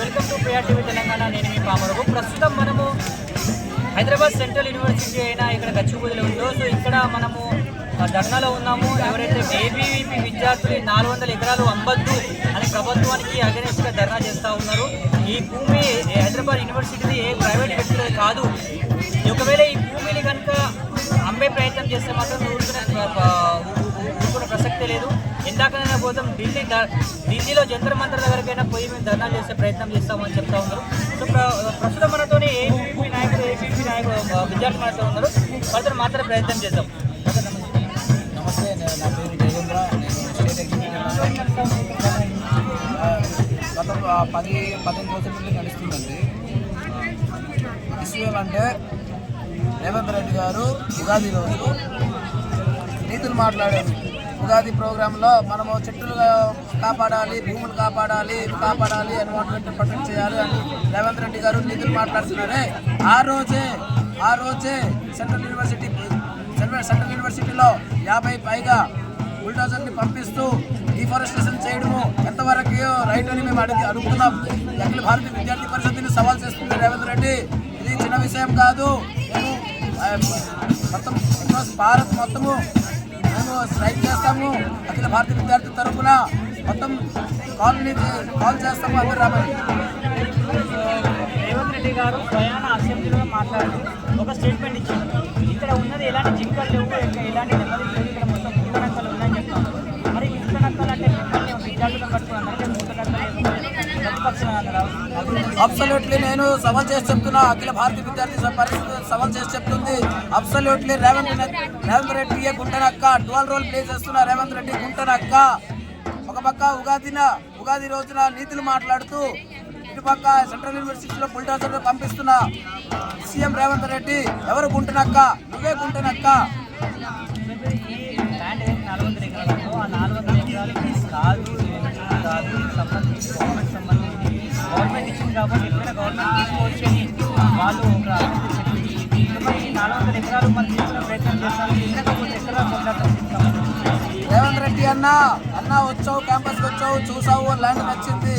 Welcome to Priya TV Telangana నేను మీ పామరకు ప్రస్తుతం మనము హైదరాబాద్ సెంట్రల్ యూనివర్సిటీ అయినా ఇక్కడ గచ్చిబూదిలో ఉందో. సో ఇక్కడ మనము ధర్నాలో ఉన్నాము. ఎవరైతే ఏబీవీపీ విద్యార్థులు నాలుగు వందల ఎకరాలు అమ్మద్దు అని ప్రభుత్వానికి అగెనిస్ట్గా ధర్నా చేస్తూ ఉన్నారు. ఈ భూమి హైదరాబాద్ యూనివర్సిటీది ఏ ప్రైవేట్ వ్యక్తులది కాదు. ఒకవేళ ఈ భూమిని కనుక అమ్మే ప్రయత్నం చేస్తే మాత్రం ఊరుకునే కోసం ఢిల్లీ ఢిల్లీలో జంతర్ మంత్ర దగ్గరకైనా పోయి మేము ధర్నా చేసే ప్రయత్నం చేస్తామని చెప్తా ఉన్నారు. సో ప్ర- ప్రస్తుతం మనతోనే ఏబీపీ నాయకులు ఏబీపీ నాయకులు విద్యార్థి మనతో ఉన్నారు. వాళ్ళతో మాత్రం ప్రయత్నం చేద్దాం. నమస్తే నా పేరు దేవేంద్ర నేను స్టేట్ గత పది పదిహేను రోజుల నుండి నడుస్తుందండి. విషయం ఏమంటే రేవంత్ రెడ్డి గారు ఉగాది రోజు నీతులు మాట్లాడారు. ఉగాది ప్రోగ్రాంలో మనము చెట్లు కాపాడాలి భూములు కాపాడాలి ఇవి కాపాడాలి ఎన్విరాన్మెంట్ ప్రొటెక్ట్ చేయాలి అని రేవంత్ రెడ్డి గారు నిధులు మాట్లాడుతున్నారే. ఆ రోజే ఆ రోజే సెంట్రల్ యూనివర్సిటీ సెంట్రల్ సెంట్రల్ యూనివర్సిటీలో యాభై పైగా బుల్డోజర్ని పంపిస్తూ డిఫారెస్టేషన్ చేయడము ఎంతవరకు రైట్ అని మేము అడిగి అడుగుతున్నాం. అఖిల భారత విద్యార్థి పరిషత్ని సవాల్ చేస్తుంది రేవంత్ రెడ్డి. ఇది చిన్న విషయం కాదు. మొత్తం భారత్ మొత్తము మేము స్ట్రైక్ చేస్తాము. అఖిల భారత విద్యార్థి తరఫున మొత్తం కాలనీ కాల్ చేస్తాము. అందరు రామని. రేవంత్ రెడ్డి గారు ప్రయాణ అసెంబ్లీలో మాట్లాడుతూ ఒక స్టేట్మెంట్ ఇచ్చారు. ఇక్కడ ఉన్నది ఎలాంటి జింకలు అబ్సల్యూట్లీ నేను సవాల్ చేసి చెప్తున్నా. అఖిల భారత విద్యార్థి పరిస్థితి సవాల్ చేసి చెప్తుంది. అబ్సల్యూట్లీ రేవంత్ రేవంత్ రెడ్డి గుంటనక్క? ట్వెల్వ్ రోల్ ప్లే చేస్తున్న రేవంత్ రెడ్డి గుంటనక్క. ఒక పక్క ఉగాదిన ఉగాది రోజున నీతులు మాట్లాడుతూ ఇటుపక్క సెంట్రల్ యూనివర్సిటీలో బుల్డోజర్ పంపిస్తున్న సీఎం రేవంత్ రెడ్డి ఎవరు గుంటనక్క? నువ్వే గుంటనక్క. నాలుగు వందల ఆ నాలుగు వందల కాదు సంబంధించి గవర్నమెంట్ సంబంధించి గవర్నమెంట్ ఇచ్చింది కాబట్టి ఎప్పుడైనా గవర్నమెంట్ తీసుకోవచ్చు అని వాళ్ళు ఒక అభ్యర్థి నాలుగు వందల ఎకరాలు మనం తీసుకునే ప్రయత్నం చేస్తాం లేకపోతే ఎక్కడ కొట్లాడతాం రేవంత్ రెడ్డి అన్న అన్న వచ్చావు క్యాంపస్కి వచ్చావు చూసావు ల్యాండ్ నచ్చింది.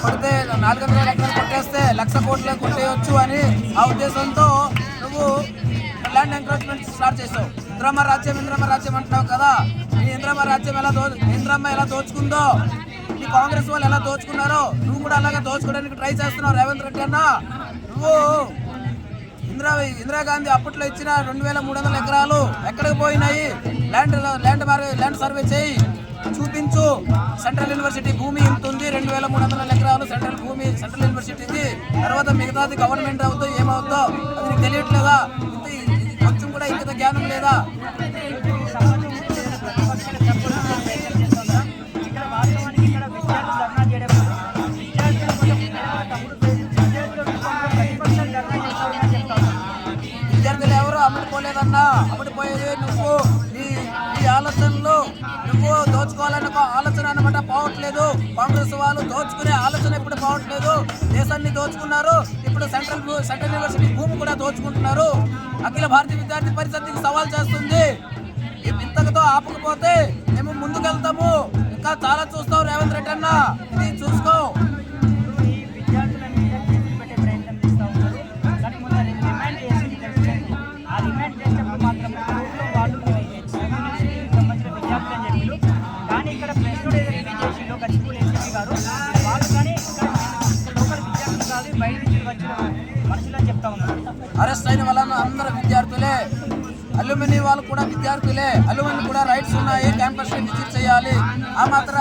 కొడితే నాలుగు వందల ఎకరాలు కొట్టేస్తే లక్ష కోట్లే కొట్టేయచ్చు అని ఆ ఉద్దేశంతో నువ్వు ల్యాండ్ ఎంక్రోచ్మెంట్ స్టార్ట్ చేసావు. ఇంద్రమ్మ రాజ్యం ఇంద్రమ్మ రాజ్యం అంటున్నావు కదా. ఈ ఇంద్రమ్మ రాజ్యం ఎలా దో ఇంద్రమ్మ ఎలా దోచుకుందో నీ కాంగ్రెస్ వాళ్ళు ఎలా దోచుకున్నారో నువ్వు కూడా అలాగే దోచుకోవడానికి ట్రై చేస్తున్నావు రేవంత్ రెడ్డి అన్న. నువ్వు ఇందిరా ఇందిరాగాంధీ అప్పట్లో ఇచ్చిన రెండు వేల మూడు వందల ఎకరాలు ఎక్కడికి పోయినాయి? ల్యాండ్ ల్యాండ్ ల్యాండ్ సర్వే చేయి. చూపించు. సెంట్రల్ యూనివర్సిటీ భూమి ఇంత ఉంది రెండు వేల మూడు వందల ఎకరాలు సెంట్రల్ భూమి సెంట్రల్ యూనివర్సిటీది తర్వాత మిగతాది గవర్నమెంట్ అవుతో ఏమవుతో అది నీకు తెలియట్లేదా? ఇంత ఇది కొంచెం కూడా ఇంత జ్ఞానం లేదా? విద్యార్థులు ఎవరు అమ్ముడుపోలేదన్నా అమ్ముడుపోయేది నువ్వు. నీ నీ ఆలోచనలు నువ్వు దోచుకోవాలన్న ఒక ఆలోచన అనమాట పోవట్లేదు. కాంగ్రెస్ వాళ్ళు దోచుకునే ఆలోచన ఇప్పుడు పోవట్లేదు. దేశాన్ని దోచుకున్నారు. ఇప్పుడు సెంట్రల్ సెంట్రల్ యూనివర్సిటీ భూమి కూడా దోచుకుంటున్నారు. అఖిల భారతీయ విద్యార్థి పరిషత్కి సవాల్ చేస్తుంది. ఇంతకుతో ఆపకపోతే మేము ముందుకెళ్తాము. ఇంకా చాలా చూస్తావు గారు. వాళ్ళు కానీ లోకల్ విద్యార్థులు కాదు బయట నుంచి వచ్చిన మనుషులు అని చెప్తా ఉన్నారు అరెస్ట్ అయిన వాళ్ళ అందరు విద్యార్థులే. అల్యూమిని వాళ్ళు కూడా విద్యార్థులే. అల్యూమిని కూడా రైట్స్ ఉన్నాయి. క్యాంపస్ విజిట్ చేయాలి. ఆ మాత్రం